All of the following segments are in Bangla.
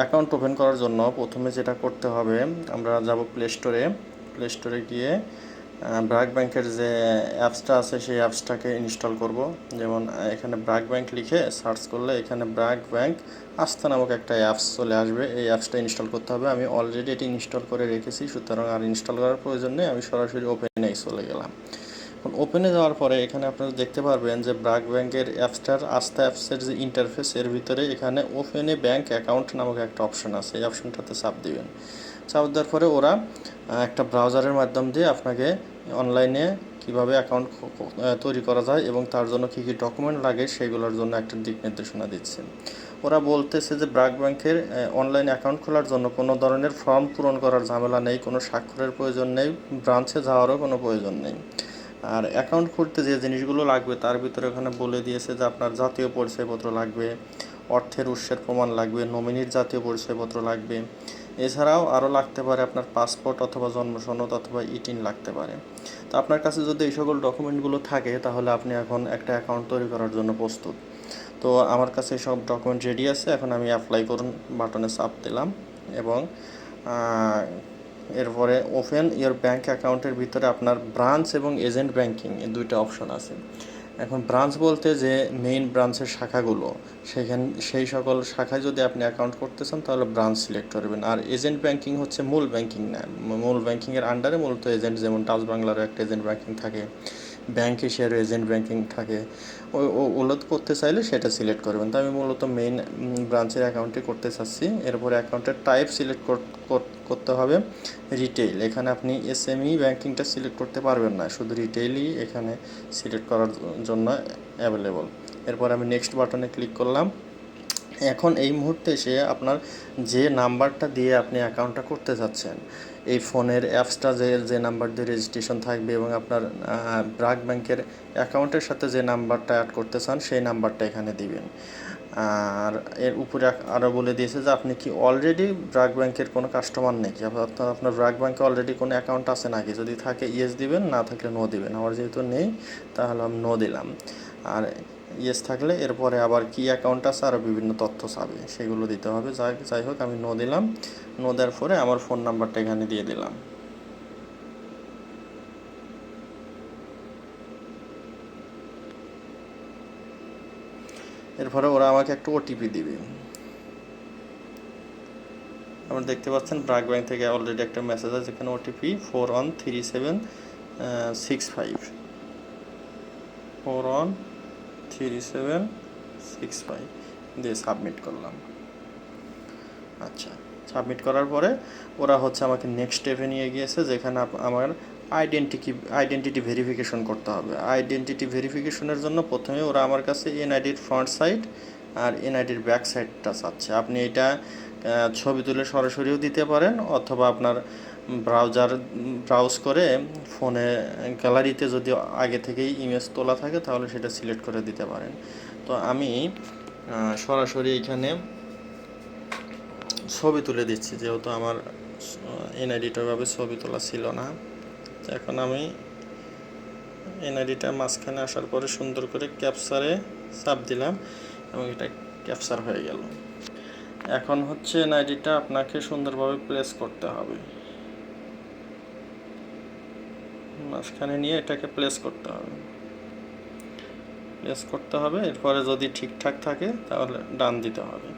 অ্যাকাউন্ট ওপেন করার জন্য প্রথমে যেটা করতে হবে, আমরা যাব প্লে স্টোরে প্লে স্টোরে গিয়ে ব্র্যাক ব্যাংকের যে অ্যাপসটা আছে, সেই অ্যাপসটাকে ইনস্টল করব। যেমন এখানে ব্র্যাক ব্যাংক লিখে সার্চ করলে এখানে ব্র্যাক ব্যাংক আস্থা নামক একটা অ্যাপস চলে আসবে। এই অ্যাপসটা ইনস্টল করতে হবে। আমি অলরেডি এটি ইনস্টল করে রেখেছি, সুতরাং আর ইনস্টল করার প্রয়োজন নেই। আমি সরাসরি ওপেনে চলে গেলাম। এখন ওপেনে যাওয়ার পরে এখানে আপনারা দেখতে পারবেন যে ব্রাক ব্যাংকের অ্যাপসটার আস্থা অ্যাপসের যে ইন্টারফেস এর ভিতরে এখানে ওপেনে ব্যাংক অ্যাকাউন্ট নামক একটা অপশন আছে। এই অপশনটাতে চাপ দিবেন। চাপ দেওয়ার পরে ওরা একটা ব্রাউজারের মাধ্যম দিয়ে আপনাকে অনলাইনে কীভাবে অ্যাকাউন্ট তৈরি করা যায় এবং তার জন্য কী কী ডকুমেন্ট লাগে সেগুলোর জন্য একটা দিক নির্দেশনা দিচ্ছে। ওরা বলতেছে যে ব্রাক ব্যাংকের অনলাইন অ্যাকাউন্ট খোলার জন্য কোনো ধরনের ফর্ম পূরণ করার ঝামেলা নেই, কোনো স্বাক্ষরের প্রয়োজন নেই ব্রাঞ্চে যাওয়ারও কোনো প্রয়োজন নেই। আর অ্যাকাউন্ট খুলতে যে জিনিসগুলো লাগবে, তার ভিতরে ওখানে বলে দিয়েছে যে আপনার জাতীয় পরিচয়পত্র লাগবে, অর্থের উৎসের প্রমাণ লাগবে নমিনির জাতীয় পরিচয়পত্র লাগবে। এছাড়াও আরও লাগতে পারে আপনার পাসপোর্ট অথবা জন্ম সনদ অথবা ইটিন লাগতে পারে। তো আপনার কাছে যদি এই সকল ডকুমেন্টগুলো থাকে, তাহলে আপনি এখন একটা অ্যাকাউন্ট তৈরি করার জন্য প্রস্তুত। তো আমার কাছে সব ডকুমেন্ট রেডি আছে, এখন আমি অ্যাপ্লাই করুন বাটনে চাপ দিলাম এবং এরপরে ওপেন ইয়োর ব্যাঙ্ক অ্যাকাউন্টের ভিতরে আপনার ব্রাঞ্চ এবং এজেন্ট ব্যাঙ্কিং এই দুইটা অপশন আছে। এখন ব্রাঞ্চ বলতে যে মেইন ব্রাঞ্চের শাখাগুলো, সেখান, সেই সকল শাখায় যদি আপনি অ্যাকাউন্ট করতে চান তাহলে ব্রাঞ্চ সিলেক্ট করবেন। আর এজেন্ট ব্যাঙ্কিং হচ্ছে মূল ব্যাঙ্কিং না, মূল ব্যাঙ্কিংয়ের আন্ডারে মূলত এজেন্ট যেমন টাচ বাংলারও একটা এজেন্ট ব্যাঙ্কিং থাকে। ব্যাংক শেয়ার এজেন্ট ব্যাংকিং থাকে ওগুলো করতে চাইলে সেটা সিলেক্ট করবেন। তো আমি মূলত মেইন ব্রাঞ্চের অ্যাকাউন্টে করতে চাচ্ছি। এরপর অ্যাকাউন্টের টাইপ সিলেক্ট করতে হবে রিটেইল এখানে আপনি এসএমই ব্যাংকিংটা সিলেক্ট করতে পারবেন না। শুধু রিটেইলই এখানে সিলেক্ট করার জন্য অ্যাভেলেবল এরপর আমি নেক্সট বাটনে ক্লিক করলাম। এখন এই মুহূর্তে সে আপনার যে নাম্বারটা দিয়ে আপনি অ্যাকাউন্টটা করতে চাচ্ছেন, এই ফোনের অ্যাপসটা যে যে নাম্বার দিয়ে রেজিস্ট্রেশন থাকবে এবং আপনার ব্রাক ব্যাংকের অ্যাকাউন্টের সাথে যে নাম্বারটা অ্যাড করতে চান, সেই নাম্বারটা এখানে দিবেন। আর এর উপরে আরও বলে দিয়েছে যে, আপনি কি অলরেডি ব্রাক ব্যাংকের কোনো কাস্টমার নাকি? আপনার আপনার ব্রাক ব্যাংকে অলরেডি কোনো অ্যাকাউন্ট আছে নাকি? যদি থাকে ইয়েস দিবেন, না থাকলে নো দিবেন। আমার যেহেতু নেই, তাহলে আমি নো দিলাম। আর ইয়েস থাকলে এরপরে আবার কি অ্যাকাউন্ট আছে? আরও বিভিন্ন তথ্য চাবে। সেগুলো দিতে হবে। যাই যাই হোক, আমি নো দিলাম। নো দেওয়ার পরে আমার ফোন নাম্বারটা এখানে দিয়ে দিলাম। এরপরে ওরা আমাকে একটা ওটিপি দিবে। আপনারা দেখতে পাচ্ছেন ব্রাক ব্যাংক থেকে অলরেডি একটা মেসেজ আছে যেখানে OTP four one three seven six five four one three seven six five দিয়ে সাবমিট করলাম। আচ্ছা সাবমিট করার পরে ওরা হচ্ছে আমাকে নেক্সট স্টেপে নিয়ে গিয়েছে, যেখানে আমার আইডেন্টিটি আইডেন্টিটি ভেরিফিকেশন করতে হবে। আইডেন্টিটি ভেরিফিকেশনের জন্য প্রথমে ওরা আমার কাছে এনআইডির ফ্রন্ট সাইড আর এনআইডির ব্যাক সাইডটা চাচ্ছে। আপনি এটা ছবি তুলে সরাসরিও দিতে পারেন, অথবা আপনার ব্রাউজার ব্রাউজ করে ফোনে গ্যালারিতে যদি আগে থেকেই ইমেজ তোলা থাকে, তাহলে সেটা সিলেক্ট করে দিতে পারেন। তো আমি সরাসরি এখানে ছবি তুলে দিচ্ছি, যেহেতু আমার এনআইডিটা ভাবে ছবি তোলা ছিল না। এখন আমি এনআইডিটা মাঝখানে আসার পরে সুন্দর করে ক্যাপচারে চাপ দিলাম এবং এটা ক্যাপচার হয়ে গেল। এখন হচ্ছে এনআইডিটা আপনাকে সুন্দরভাবে প্লেস করতে হবে। মাঝখানে নিয়ে এটাকে প্লেস করতে হবে। প্লেস করতে হবে, এরপরে যদি ঠিকঠাক থাকে তাহলে ডান দিতে হবে।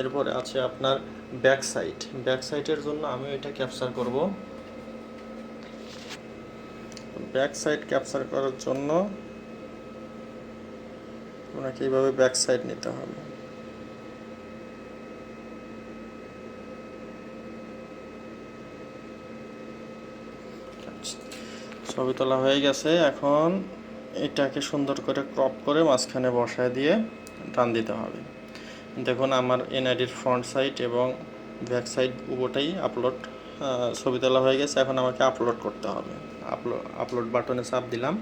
এরপরে আছে আপনার ব্যাক সাইড ব্যাক সাইডের জন্য আমি এটা ক্যাপচার করব। ব্যাক সাইড ক্যাপচার করার জন্য আপনাকে এইভাবে ব্যাক সাইড নিতে হবে। ছবি তোলা হয়ে গেছে। এখন এটাকে সুন্দর করে ক্রপ করে মাঝখানে বসায় দিয়ে টান দিতে হবে। দেখুন আমার এনআইডির ফ্রন্ট সাইড এবং ব্যাক সাইড উভয়টাই আপলোড ছবি তোলা হয়ে গেছে। এখন আমাকে আপলোড করতে হবে। আপলোড আপলোড বাটনে চাপ দিলাম।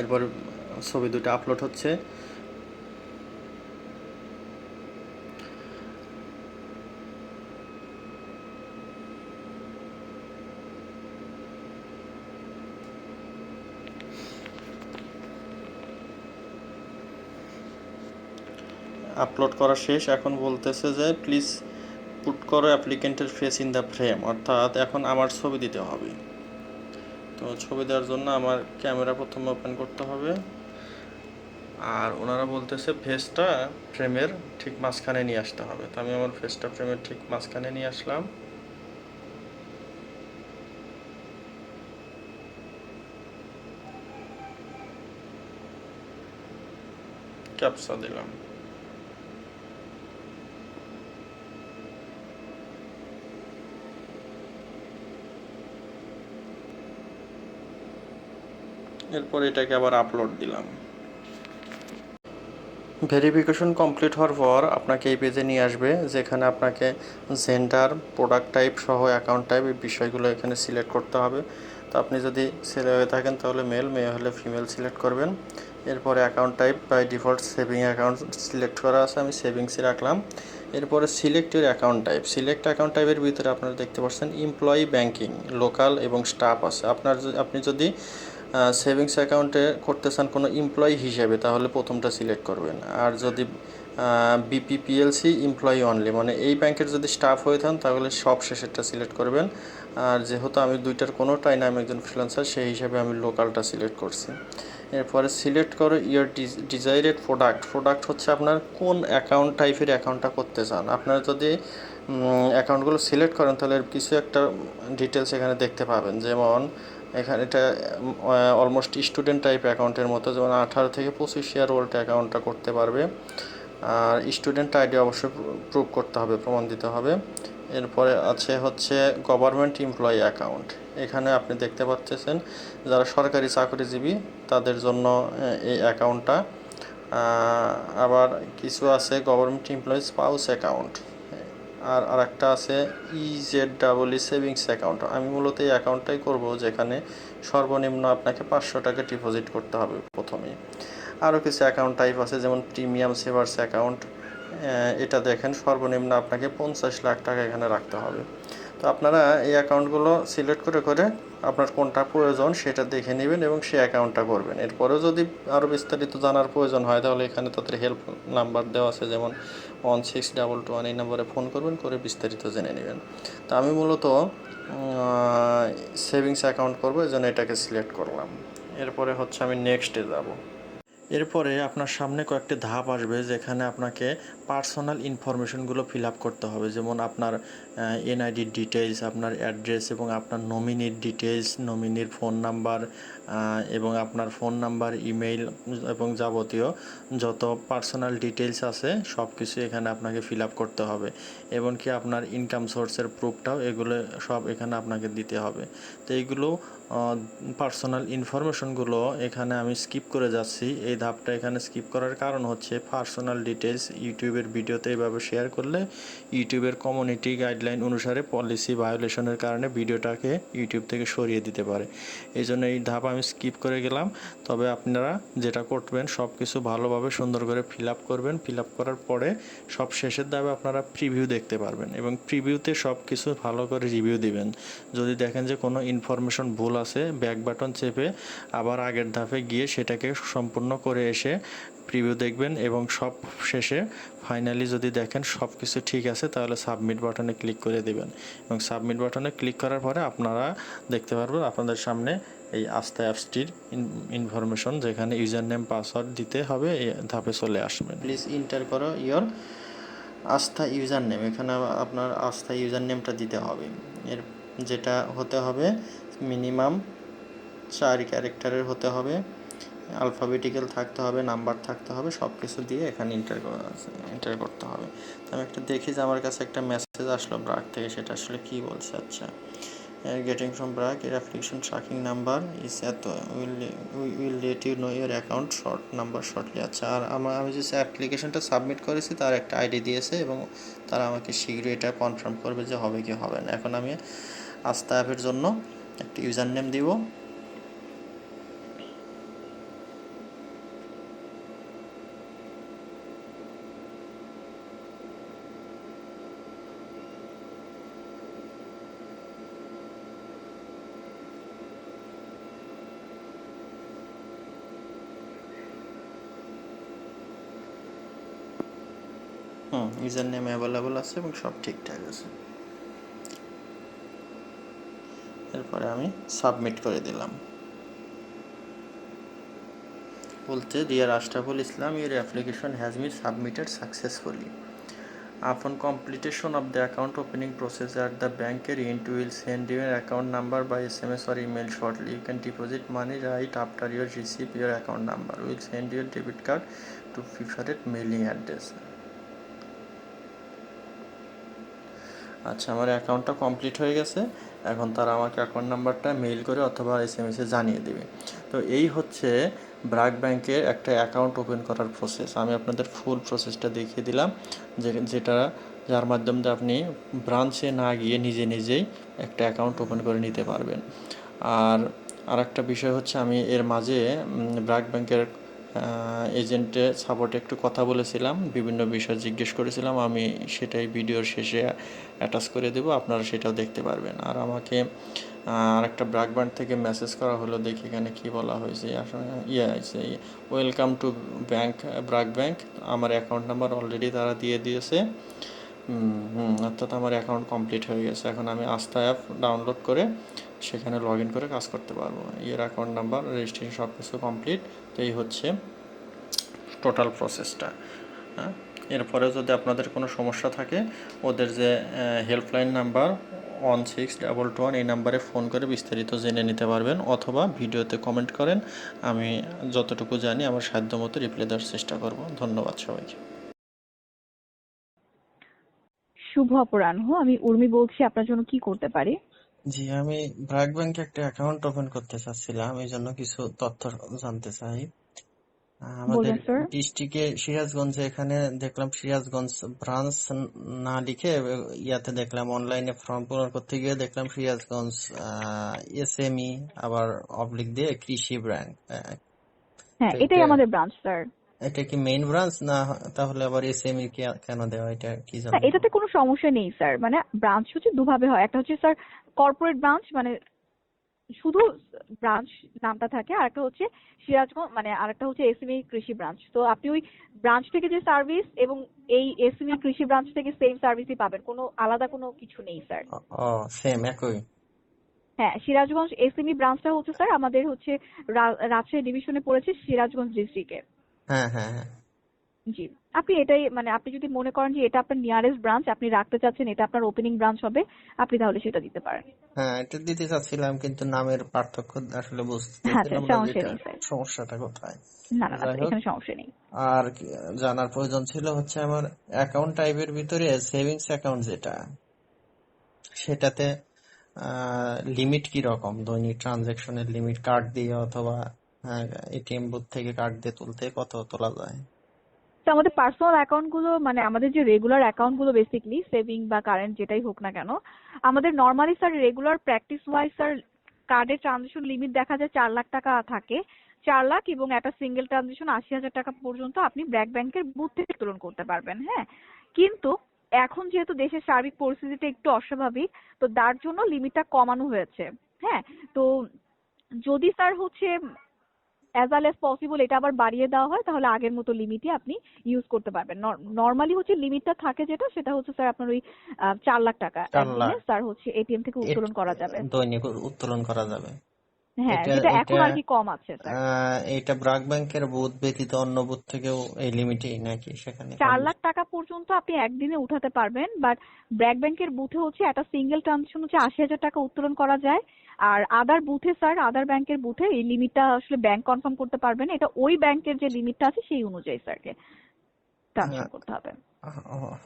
এরপর ছবি দুটো আপলোড হচ্ছে। আপলোড করা শেষ, এখন বলতেছে যে প্লিজ পুট করো অ্যাপ্লিকেন্টের ফেস ইন দ্য ফ্রেম অর্থাৎ এখন আমার ছবি দিতে হবে। তো ছবি দেওয়ার জন্য আমার ক্যামেরা প্রথমে ওপেন করতে হবে। আর ওনারা বলতেছে ফেসটা ফ্রেমের ঠিক মাঝখানে নিয়ে আসতে হবে। তো আমি আমার ফেসটা ফ্রেমের ঠিক মাঝখানে নিয়ে আসলাম। ক্যাপসা দিলাম। এরপর এটাকে আবার আপলোড দিলাম। ভেরিফিকেশন কমপ্লিট হওয়ার পর আপনাকে এই পেজে নিয়ে আসবে, যেখানে আপনাকে জেন্ডার প্রোডাক্ট টাইপ সহ অ্যাকাউন্ট টাইপ এই বিষয়গুলো এখানে সিলেক্ট করতে হবে। তো আপনি যদি ছেলে হয়ে থাকেন তাহলে মেল মেয়ে হলে ফিমেল সিলেক্ট করবেন। এরপরে account type by default saving account select করা আছে, আমি সেভিংসই রাখলাম। এরপরে select your account type select account টাইপের ভিতরে আপনারা দেখতে পাচ্ছেন এমপ্লয়ি ব্যাংকিং লোকাল এবং স্টাফ আছে। আপনার আপনি যদি সেভিংস অ্যাকাউন্টে করতে চান কোনো এমপ্লয়ি হিসেবে, তাহলে প্রথমটা সিলেক্ট করবেন। আর যদি বিপিপিএলসি এমপ্লয়ি অনলি মানে এই ব্যাংকের যদি স্টাফ হয়ে থাকেন তাহলে সব শেষেরটা সিলেক্ট করবেন। আর যেহেতু আমি দুইটার কোনোটাই না, আমি একজন ফ্রিল্যান্সার সেই হিসাবে আমি লোকালটা সিলেক্ট করছি। এরপরে সিলেক্ট করো ইয়ার ডিজাইরেড প্রোডাক্ট প্রোডাক্ট হচ্ছে আপনার কোন অ্যাকাউন্ট টাইপের অ্যাকাউন্টটা করতে চান। আপনারা যদি অ্যাকাউন্টগুলো সিলেক্ট করেন, তাহলে কিছু একটা ডিটেলস এখানে দেখতে পাবেন। যেমন এখানে এটা অলমোস্ট স্টুডেন্ট টাইপ অ্যাকাউন্টের মতো, যেমন আঠারো থেকে পঁচিশ ইয়ার ওল্ড অ্যাকাউন্টটা করতে পারবে। আর স্টুডেন্ট আইডি অবশ্যই প্রুভ করতে হবে, প্রমাণ দিতে হবে। এরপরে আছে হচ্ছে গভর্নমেন্ট এমপ্লয়ি অ্যাকাউন্ট এখানে আপনি দেখতে পাচ্ছেন যারা সরকারি চাকরিজীবী, তাদের জন্য এই অ্যাকাউন্টটা আবার কিছু আছে গভর্নমেন্ট এমপ্লয়ি স্পাউস অ্যাকাউন্ট আর আরেকটা আছে EZ double E savings account আমি মূলত এই অ্যাকাউন্টটাই করব যেখানে সর্বনিম্ন আপনাকে পাঁচশো টাকা ডিপোজিট করতে হবে প্রথমেই। আরও কিছু অ্যাকাউন্ট টাইপ আছে, যেমন প্রিমিয়াম সেভার্স অ্যাকাউন্ট এটা দেখেন সর্বনিম্ন আপনাকে পঞ্চাশ লাখ টাকা এখানে রাখতে হবে। তো আপনারা এই অ্যাকাউন্টগুলো সিলেক্ট করে করে আপনার কোনটা প্রয়োজন সেটা দেখে নেবেন এবং সেই অ্যাকাউন্টটা করবেন। এরপরেও যদি আরও বিস্তারিত জানার প্রয়োজন হয়, তাহলে এখানে তাদের হেল্প নাম্বার দেওয়া আছে, যেমন one six double two one এই নাম্বারে ফোন করবেন, করে বিস্তারিত জেনে নেবেন। তো আমি মূলত সেভিংস অ্যাকাউন্ট করব, এই জন্য এটাকে সিলেক্ট করলাম। এরপরে হচ্ছে আমি নেক্সটে যাব। এরপরে আপনার সামনে কয়েকটি ধাপ আসবে যেখানে আপনাকে পার্সোনাল ইনফরমেশনগুলো ফিল আপ করতে হবে। যেমন আপনার এনআইডির ডিটেলস আপনার অ্যাড্রেস এবং আপনার নমিনির ডিটেলস নমিনির ফোন নাম্বার এবং আপনার ফোন নাম্বার ইমেইল এবং যাবতীয় যত পার্সোনাল ডিটেলস আছে সব কিছু এখানে আপনাকে ফিল আপ করতে হবে। এমনকি আপনার ইনকাম সোর্সের প্রুফটাও এগুলো সব এখানে আপনাকে দিতে হবে। তো এইগুলো পার্সোনাল ইনফরমেশনগুলো এখানে আমি স্কিপ করে যাচ্ছি। এই ধাপটা এখানে স্কিপ করার কারণ হচ্ছে পার্সোনাল ডিটেলস ইউটিউবের ভিডিওতে এইভাবে শেয়ার করলে ইউটিউবের কমিউনিটি গাইডলাইন অনুসারে পলিসি ভায়োলেশনের কারণে ভিডিওটাকে ইউটিউব থেকে সরিয়ে দিতে পারে। এই জন্য এই ধাপ আমি স্কিপ করে গেলাম। তবে আপনারা যেটা করবেন সব কিছু ভালোভাবে সুন্দর করে ফিল আপ করবেন। ফিল আপ করার পরে সব শেষের ধাপে আপনারা প্রিভিউ দেখতে পারবেন এবং প্রিভিউতে সব কিছু ভালো করে রিভিউ দিবেন। যদি দেখেন যে কোনো ইনফরমেশন ভুল আছে ব্যাক বাটন চেপে আবার আগের ধাপে গিয়ে সেটাকে সম্পূর্ণ করে এসে প্রিভিউ দেখবেন এবং সব শেষে ফাইনালি যদি দেখেন সব কিছু ঠিক আছে, তাহলে সাবমিট বাটনে ক্লিক করে দিবেন। এবং সাবমিট বাটনে ক্লিক করার পরে আপনারা দেখতে পারবেন আপনাদের সামনে এই আস্থা অ্যাপসটির ইনফরমেশন যেখানে ইউজার নেম পাসওয়ার্ড দিতে হবে এই ধাপে চলে আসবেন। প্লিজ ইন্টার করো ইয়োর আস্থা ইউজার নেম এখানে আপনার আস্থা ইউজার নেমটা দিতে হবে। এর যেটা হতে হবে মিনিমাম চার ক্যারেক্টারের হতে হবে। আলফাবেটিক্যাল থাকতে হবে, নাম্বার থাকতে হবে সব কিছু দিয়ে এখানে ইন্টার এন্টার করতে হবে। তো আমি একটা দেখি যে আমার কাছে একটা মেসেজ আসলো ব্রাক থেকে, সেটা আসলে কি বলছে? আচ্ছা। গেটিং ফ্রম ব্রাক, এর application tracking number is at will will let you know your account short number shortly আচ্ছা আর আমার আমি যে অ্যাপ্লিকেশনটা সাবমিট করেছি, তার একটা আইডি দিয়েছে এবং তারা আমাকে শীঘ্রই এটা কনফার্ম করবে যে হবে কি হবে না। এখন আমি আস্থা অ্যাপের জন্য একটা ইউজার নেম দিব হুম ইউজার নেম অ্যাভেলেবল আছে এবং সব ঠিকঠাক আছে। তারপরে আমি সাবমিট করে দিলাম। বলতে dear Ashraful Islam your application has been submitted successfully upon completion of the account opening process at the ব্যাঙ্কের int will send your account number বা S M S or email shortly you can deposit money right after your receive your account number will send your debit card to ফিফারেট mailing address আচ্ছা আমার অ্যাকাউন্টটা কমপ্লিট হয়ে গেছে। এখন তারা আমাকে অ্যাকাউন্ট নাম্বারটা মেইল করে অথবা এস এম এসে জানিয়ে দেবে। তো এই হচ্ছে ব্র্যাক ব্যাংকের একটা অ্যাকাউন্ট ওপেন করার প্রসেস আমি আপনাদের ফুল প্রসেসটা দেখিয়ে দিলাম, যে যেটা, যার মাধ্যমে আপনি ব্রাঞ্চে না গিয়ে নিজে নিজেই একটা অ্যাকাউন্ট ওপেন করে নিতে পারবেন। আর আরেকটা বিষয় হচ্ছে আমি এর মাঝে ব্র্যাক ব্যাংকের এজেন্টে সাপোর্টে একটু কথা বলেছিলাম বিভিন্ন বিষয় জিজ্ঞেস করেছিলাম আমি সেটাই ভিডিওর শেষে অ্যাটাচ করে দেব আপনারা সেটাও দেখতে পারবেন। আর আমাকে আর একটা ব্র্যাক থেকে মেসেজ করা হলো দেখি এখানে কি বলা হয়েছে। আসলে ইয়ে welcome to bank BRAC bank আমার অ্যাকাউন্ট নাম্বার অলরেডি তারা দিয়ে দিয়েছে। হুম, অর্থাৎ আমার অ্যাকাউন্ট কমপ্লিট হয়ে গেছে। এখন আমি আস্থা অ্যাপ ডাউনলোড করে সেখানে লগ ইন করে কাজ করতে পারব। এর অ্যাকাউন্ট নাম্বার রেজিস্ট্রেশন সব কিছু কমপ্লিট তো এই হচ্ছে টোটাল প্রসেসটা হ্যাঁ? এরপরে যদি আপনাদের কোনো সমস্যা থাকে, ওদের যে helpline number one six double two one এই নাম্বারে ফোন করে বিস্তারিত জেনে নিতে পারবেন, অথবা ভিডিওতে কমেন্ট করেন। আমি যতটুকু জানি, আমার সাধ্য মতো রিপ্লাই দেওয়ার চেষ্টা করব। ধন্যবাদ সবাইকে। শুভ অপরাহ্ন। আমি উর্মি বলছি, আপনার জন্য কি করতে পারি? জি আমি ব্র্যাক ব্যাংকে একটা অ্যাকাউন্ট ওপেন করতে চাচ্ছিলাম এই জন্য কিছু তথ্য জানতে চাই। আমাদের ডিস্ট্রিক্টে সিরাজগঞ্জে এখানে দেখলাম সিরাজগঞ্জ ব্রাঞ্চ না লিখে ইয়াতে দেখলাম অনলাইনে ফর্ম পূরণ করতে গিয়ে দেখলাম সিরাজগঞ্জ এসএমই আবার অবলিক দিয়ে কৃষি ব্যাংক হ্যাঁ এটাই আমাদের ব্রাঞ্চ স্যার এটা কি মেইন ব্রাঞ্চ না তাহলে আবার এসএমই কেন দেওয়া এটা কি জানো এটাতে কোনো সমস্যা নেই স্যার। মানে ব্রাঞ্চ হচ্ছে দুভাবে হয়। একটা হচ্ছে স্যার কর্পোরেট ব্রাঞ্চ মানে শুধু ব্রাঞ্চ নামটা থাকে আর একটা হচ্ছে সিরাজগঞ্জ মানে আরেকটা হচ্ছে এসএমই কৃষি ব্রাঞ্চ তো আপনি ওই ব্রাঞ্চ থেকে যে সার্ভিস এবং এই এসএমই কৃষি ব্রাঞ্চ থেকে সেম সার্ভিসই পাবেন। কোনো আলাদা কোনো কিছু নেই স্যার। ও সেম একই? হ্যাঁ সিরাজগঞ্জ এসএমই ব্রাঞ্চটা হচ্ছে স্যার আমাদের হচ্ছে রাজশাহী ডিভিশনে পড়েছে সিরাজগঞ্জ ডিস্ট্রিক্টে হ্যাঁ হ্যাঁ হ্যাঁ। জি। আপনি এটাই মানে আপনি যদি মনে করেন যে এটা আপনার নিয়ারেস্ট ব্রাঞ্চ আপনি রাখতে চাচ্ছেন এটা আপনার ওপেনিং ব্রাঞ্চ হবে আপনি তাহলে সেটা দিতে পারেন। হ্যাঁ এটা দিতে চাচ্ছিলাম কিন্তু নামের পার্থক্য আসলে হ্যাঁ, সমস্যা যেটা সমস্যাটা কোথায়? না না। এখানে সমস্যা নেই। আর জানার প্রয়োজন ছিল হচ্ছে আমার অ্যাকাউন্ট টাইপের ভিতরে সেভিংস অ্যাকাউন্ট যেটা সেটাতে লিমিট কি রকম? দৈনিক ট্রানজাকশনের লিমিট কার্ড দিয়ে অথবা এটিএম বুথ থেকে কার্ড দিয়ে তুলতে কত তোলা যায়? আমাদের পার্সোনাল অ্যাকাউন্টগুলো মানে আমাদের যে রেগুলার অ্যাকাউন্টগুলো বেসিকলি সেভিং বা কারেন্ট যেটাই হোক না কেন, আমাদের normally sir regular practice wise sir কার্ডের ট্রানজেকশন লিমিট দেখা যায় চার লাখ টাকা থাকে। চার লাখ এবং একটা সিঙ্গেল ট্রানজেকশন আশি হাজার টাকা পর্যন্ত আপনি ব্র্যাক ব্যাংকের বুথ থেকে উত্তোলন করতে পারবেন হ্যাঁ। কিন্তু এখন যেহেতু দেশের সার্বিক পরিস্থিতিটা একটু অস্বাভাবিক, তো তার জন্য লিমিটটা কমানো হয়েছে হ্যাঁ। তো যদি স্যার হচ্ছে অ্যাজ আল এস পসিবল এটা আবার বাড়িয়ে দেওয়া হয় তাহলে আগের মতো লিমিটই আপনি ইউজ করতে পারবেন। নর্মালি হচ্ছে লিমিটটা থাকে যেটা সেটা হচ্ছে স্যার আপনার ওই চার লাখ টাকা স্যার হচ্ছে এটিএম থেকে উত্তোলন করা যাবে। দৈনিক উত্তোলন করা যাবে। হ্যাঁ এটা- এখন আর কি কম আছে এটা ব্রাক ব্যাংকের বুথ ব্যতীত অন্য বুথ থেকেও এই লিমিটেই নাকি সেখানে লাখ টাকা পর্যন্ত আপনি একদিনে উঠাতে পারবেন বাট ব্র্যাক ব্যাংকের বুথে হচ্ছে একটা সিঙ্গেল ট্রানজেকশন হচ্ছে আশি হাজার টাকা উত্তোলন করা যায়। আর আদার বুথে স্যার আদার ব্যাংকের বুথে এই লিমিটটা আসলে ব্যাংক কনফার্ম করতে পারবেন এটা ওই ব্যাংকের যে লিমিটটা আছে সেই অনুযায়ী স্যারকে হ্যাঁ। করতে হবে।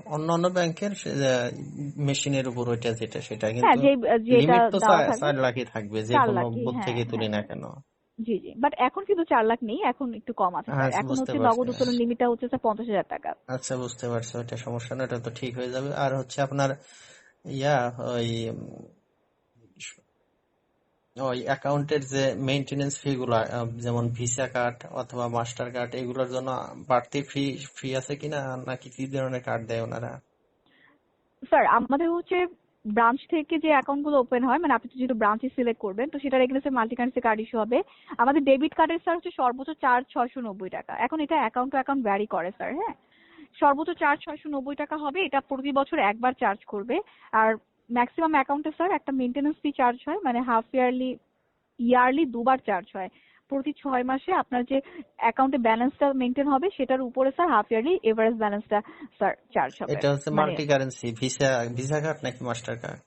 অন্য অন্য ব্যাংকের মেশিনের উপর ওইটা যেটা সেটা হ্যাঁ কিন্তু লিমিট তো চার- লাখই থাকবে। যে কোনো বুথ হ্যাঁ, থেকে তুলি না হ্যাঁ। কেন। জি জি বাট এখন কিন্তু চার লাখ নেই এখন একটু কম আছে এখন হচ্ছে নগদ উত্তোলন লিমিটটা হচ্ছে পঞ্চাশ হাজার টাকা। আচ্ছা বুঝতে পারছি ওটা সমস্যা না এটা তো ঠিক হয়ে যাবে। আর হচ্ছে আপনার ইয়া ওই ওই অ্যাকাউন্টের যে মেইনটেনেন্স ফি গুলা যেমন ভিসা কার্ড অথবা মাস্টার কার্ড, এগুলোর জন্য বাড়তি ফি ফি আছে কিনা, নাকি কি ধরনের কার্ড দেয় ওনারা? স্যার আমাদের হচ্ছে ব্রাঞ্চ থেকে যে অ্যাকাউন্টগুলো ওপেন হয় মানে আপনি যেহেতু ব্রাঞ্চে সিলেক্ট করবেন, তো সেটার এগেন্সে মাল্টি কারেন্সি কার্ড ইস্যু হবে। আমাদের ডেবিট কার্ডের স্যার হচ্ছে সর্বোচ্চ চার্জ ছয়শো নব্বই টাকা। এখন এটা অ্যাকাউন্ট টু অ্যাকাউন্ট ভ্যারি করে স্যার হ্যাঁ? সর্বোচ্চ চার্জ ছয়শো নব্বই টাকা হবে, এটা প্রতি বছর একবার চার্জ করবে। আর ম্যাক্সিমাম অ্যাকাউন্টে স্যার একটা মেনটেন্যান্স ফি চার্জ হয় মানে হাফ ইয়ারলি ইয়ারলি দুবার চার্জ হয়। প্রতি ছয় মাসে আপনার যে অ্যাকাউন্টে ব্যালেন্সটা মেনটেন হবে সেটার উপরে স্যার হাফ ইয়ারলি এভারেজ ব্যালেন্সটা স্যার চার্জ হবে। এটা হচ্ছে multi currency visa visa card নাকি মাস্টার কার্ড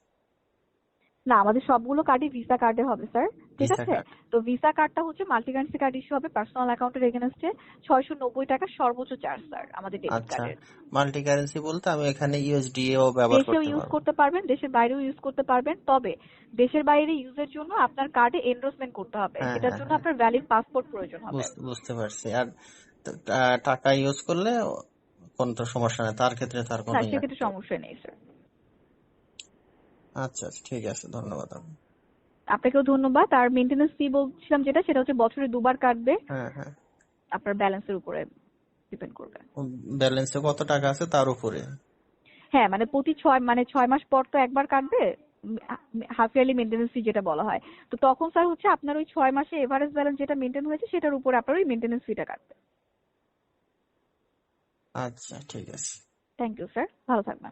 না আমাদের সবগুলো কার্ডই ভিসা কার্ডে হবে স্যার ঠিক আছে? তো ভিসা কার্ডটা হচ্ছে মাল্টি কারেন্সি কার্ড ইস্যু হবে। পার্সোনাল অ্যাকাউন্টের এগেনস্টে ছয়শো নব্বই টাকা সর্বোচ্চ চার্জ স্যার আমাদের ডেবিট কার্ডের মাল্টি কারেন্সি বলতে আমি এখানে ইউএসডিও ব্যবহার দেশেও করতে ইউজ পারব। করতে পারবেন দেশের বাইরেও ইউজ করতে পারবেন। তবে দেশের বাইরে ইউজের জন্য আপনার কার্ডে এনরোলমেন্ট করতে হবে। হ্যাঁ এটার হ্যাঁ জন্য হ্যাঁ। আপনার ভ্যালিড পাসপোর্ট প্রয়োজন হবে। বুঝতে পারছি। আর টাকা ইউজ করলে কোনো তো সমস্যা নেই। তার ক্ষেত্রে তার কোনো সমস্যা নেই স্যার আচ্ছা আচ্ছা, ঠিক আছে। ধন্যবাদ আপু। আপনাকেও ধন্যবাদ। আর মেনটেন্যান্স ফি বলছিলাম যেটা সেটা হচ্ছে বছরে দুবার কাটবে। হ্যাঁ হ্যাঁ। আপনার ব্যালেন্সের উপরে ডিপেন্ড করবে। ব্যালেন্সে কত টাকা আছে তার উপরে? হ্যাঁ মানে প্রতি ছয় মানে ছয় মাস পর তো একবার কাটবে। হাফ ইয়ারলি মেনটেন্যান্স ফি যেটা বলা হয়। তো তখন স্যার হচ্ছে আপনার ওই ছয় মাসে এভারেজ ব্যালেন্স যেটা মেনটেন হয়েছে সেটার উপরে আপনার ওই মেনটেন্যান্স ফিটা কাটবে। আচ্ছা ঠিক আছে। থ্যাংক ইউ স্যার ভালো থাকবেন।